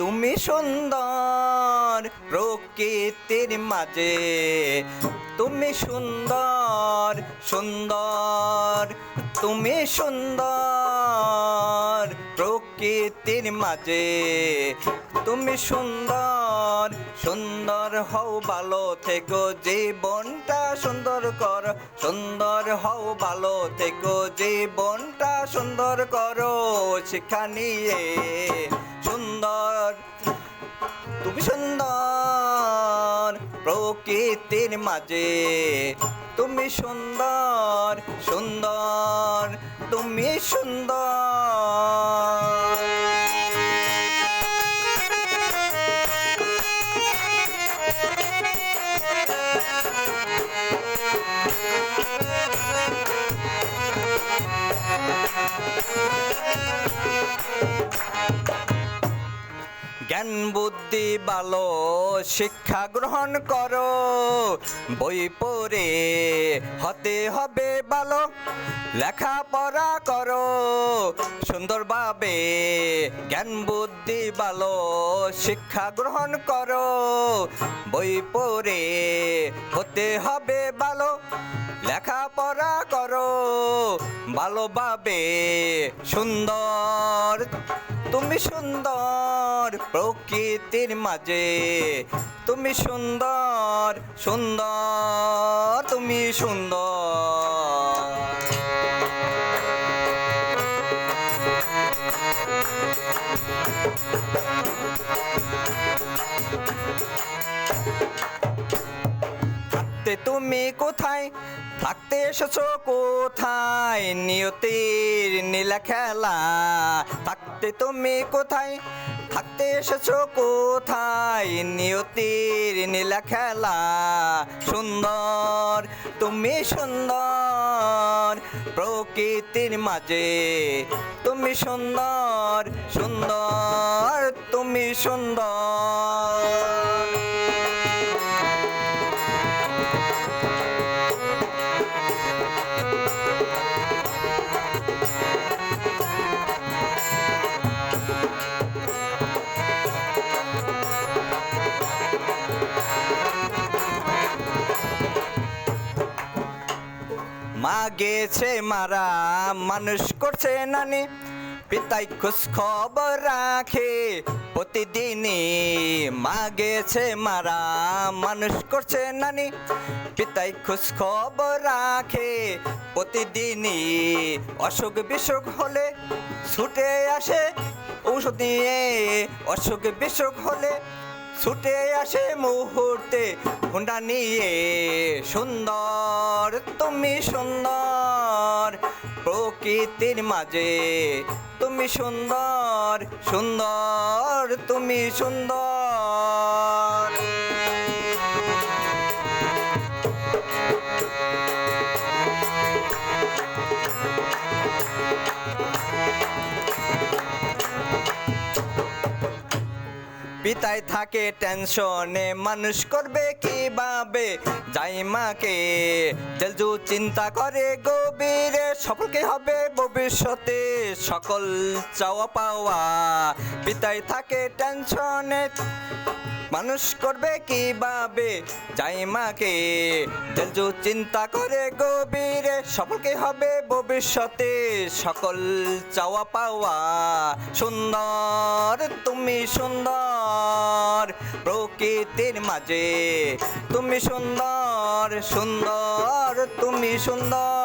তুমি সুন্দর প্রকৃতির মাঝে। তুমি সুন্দর সুন্দর তুমি সুন্দর প্রকৃতির মাঝে? তুমি সুন্দর সুন্দর হও ভালো থেকো, জীবনটা সুন্দর কর। সুন্দর হও ভালো থেকো, জীবনটা সুন্দর করো শিক্ষা নিয়ে। সুন্দর, তুমি সুন্দর, প্রকৃতির মাঝে। তুমি সুন্দর সুন্দর, তুমি সুন্দর। জ্ঞান, বুদ্ধি ভালো শিক্ষা গ্রহণ করো। বই পড়ে হতে হবে ভালো লেখাপড়া করো। সুন্দরভাবে জ্ঞান, বুদ্ধি ভালো শিক্ষা গ্রহণ করো। বই পড়ে হতে হবে ভালো লেখাপড়া করো। ভালোভাবে সুন্দর, তুমি সুন্দর। প্রকৃতির মাঝে। তুমি সুন্দর সুন্দর, তুমি সুন্দর। তুমি কোথায়? থাকতে এসেছ কোথায়? নিয়তির নীলা খেলা। থাকতে তুমি কোথায়? থাকতে এসেছ কোথায়? নিয়তির নীলা খেলা, সুন্দর, তুমি সুন্দর। প্রকৃতির মাঝে তুমি সুন্দর সুন্দর, তুমি সুন্দর। গেছে মারা, মানুষ করছে নানি। পিতাই খোঁজ খবর রাখে, প্রতিদিনই মা গেছে মারা, মানুষ করছে নানি। পিতাই খোঁজ খবর রাখে, প্রতিদিনই অসুখ বিসুখ হলে ছুটে আসে। ঔষধ নিয়ে অসুখ বিসুখ হলে ছুটে আসে মুহূর্তে। হুন্ডা নিয়ে, সুন্দর, তুমি সুন্দর। প্রকৃতির মাঝে, তুমি সুন্দর সুন্দর, তুমি সুন্দর। পিতায় থাকে টেনশনে। মানুষ করবে কি কীভাবে? যাই মাকে তেলজু চিন্তা করে গভীরে। সকলকে হবে ভবিষ্যতে সকল চাওয়া পাওয়া। পিতায় থাকে টেনশনে। মানুষ করবে কি কীভাবে? যাই মাকে তেলজু চিন্তা করে গভীরে। সকলকে হবে ভবিষ্যতে সকল চাওয়া পাওয়া। সুন্দর, তুমি সুন্দর। প্রকৃতির মাঝে। তুমি সুন্দর সুন্দর তুমি সুন্দর।